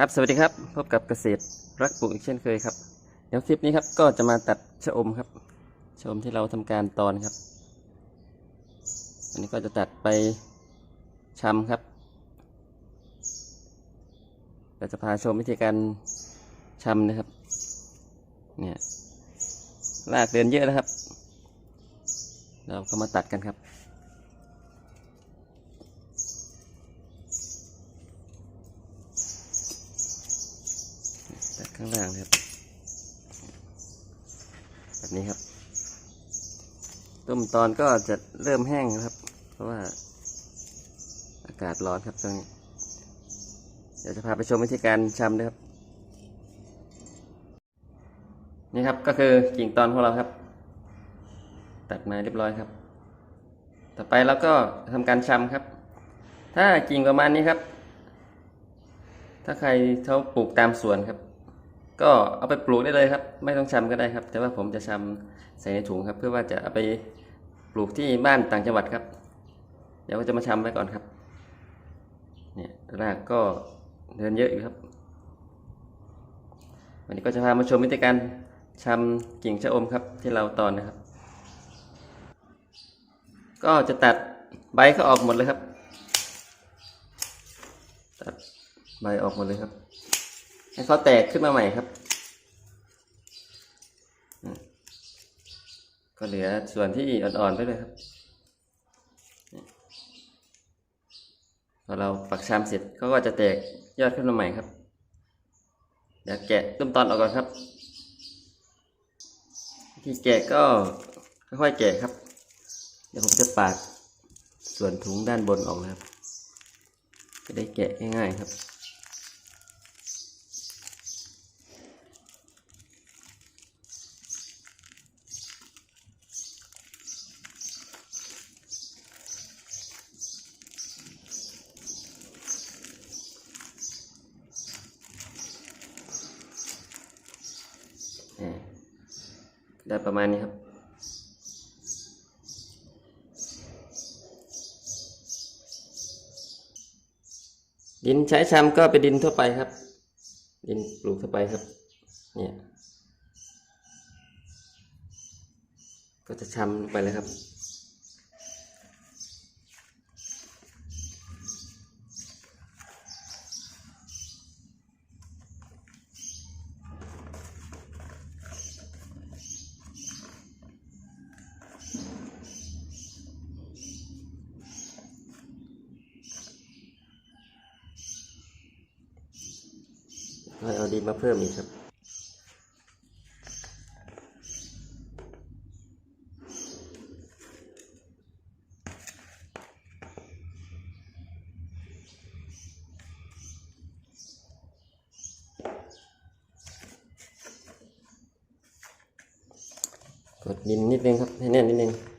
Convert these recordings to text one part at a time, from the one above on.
ครับสวัสดีครับพบกับเกษตรรักปลูกอีกเช่นเคยครับ เดี๋ยวคลิปนี้ครับก็จะมาตัดชะอมครับชะอมที่เราทำการตอนครับ อันนี้ก็จะตัดไปชำครับเราจะพาชมวิธีการชำนะครับ เนี่ยรากเดินเยอะนะครับ เราก็มาตัดกันครับ ข้างล่างครับ แบบนี้ครับ ต้มตอนก็จะเริ่มแห้งนะครับ เพราะว่า อากาศร้อนครับตรงนี้ เดี๋ยวจะพาไปชมวิธีการชำนะครับ นี่ครับก็คือกิ่งตอนของเราครับ ตัดมาเรียบร้อยครับ ต่อไปเราก็ทำการชำครับ ถ้ากิ่งประมาณนี้ครับถ้าใครเขาปลูกตามสวนครับ ก็เอาไปปลูกได้เลยครับ ไม่ต้องชำก็ได้ครับ แต่ว่าผมจะชำใส่ในถุงครับ เพื่อว่าจะเอาไปปลูกที่บ้านต่างจังหวัดครับ เดี๋ยวก็จะมาชำไว้ก่อนครับ เนี่ยรากก็เดินเยอะอยู่ครับ วันนี้ก็จะพามาชมวิธีการชำกิ่งชะอมครับ ที่เราตอนนะครับ ก็จะตัดใบเขาออกหมดเลยครับ ตัดใบออกหมดเลยครับ ให้เขาแตกขึ้นมาใหม่ครับ ก็เหลือส่วนที่อ่อนๆไปเลยครับพอเราปักชามเสร็จเขาก็จะแตกยอดขึ้นมาใหม่ครับ เดี๋ยวแกะต้นตอนออกก่อนครับ ที่แกะก็ค่อยๆแกะครับ เดี๋ยวผมจะปาดส่วนถุงด้านบนออกนะครับ จะได้แกะง่ายๆครับ ได้ประมาณนี้ครับ ดินใช้ชำก็เป็นดินทั่วไปครับ ดินปลูกทั่วไปครับ เนี่ย ก็จะชำไปเลยครับ ก็เอาดินมาเพิ่มอีกครับ กดดินนิดนึงครับ ให้แน่นนิดนึง ครับ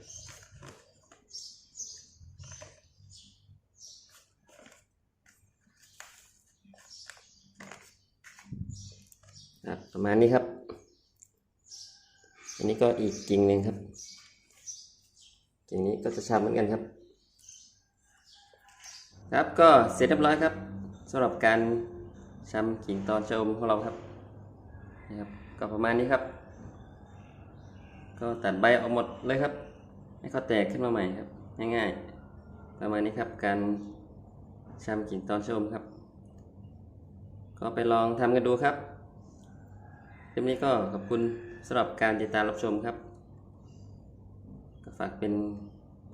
ประมาณนี้ครับ อันนี้ก็อีกกิ่งหนึ่งครับ กิ่งนี้ก็จะชำเหมือนกันครับ ครับก็เสร็จเรียบร้อยครับสำหรับการชำกิ่งตอนชะอมของเราครับนะครับ ก็ประมาณนี้ครับ ก็ตัดใบออกหมดเลยครับ ให้เขาแตกขึ้นมาใหม่ครับ ง่ายๆ ประมาณนี้ครับการชำกิ่งตอนชะอมครับ ก็ไปลองทำกันดูครับ ลิปนี้ก็ขอบคุณสำหรับการติดตามรับชมครับก็ฝากเป็น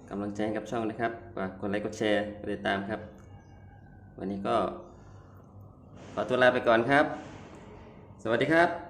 กำลังใจให้กับช่องนะครับฝากกดไลค์กดแชร์กดติดตามครับ วันนี้ก็ขอตัวลาไปก่อนครับ สวัสดีครับ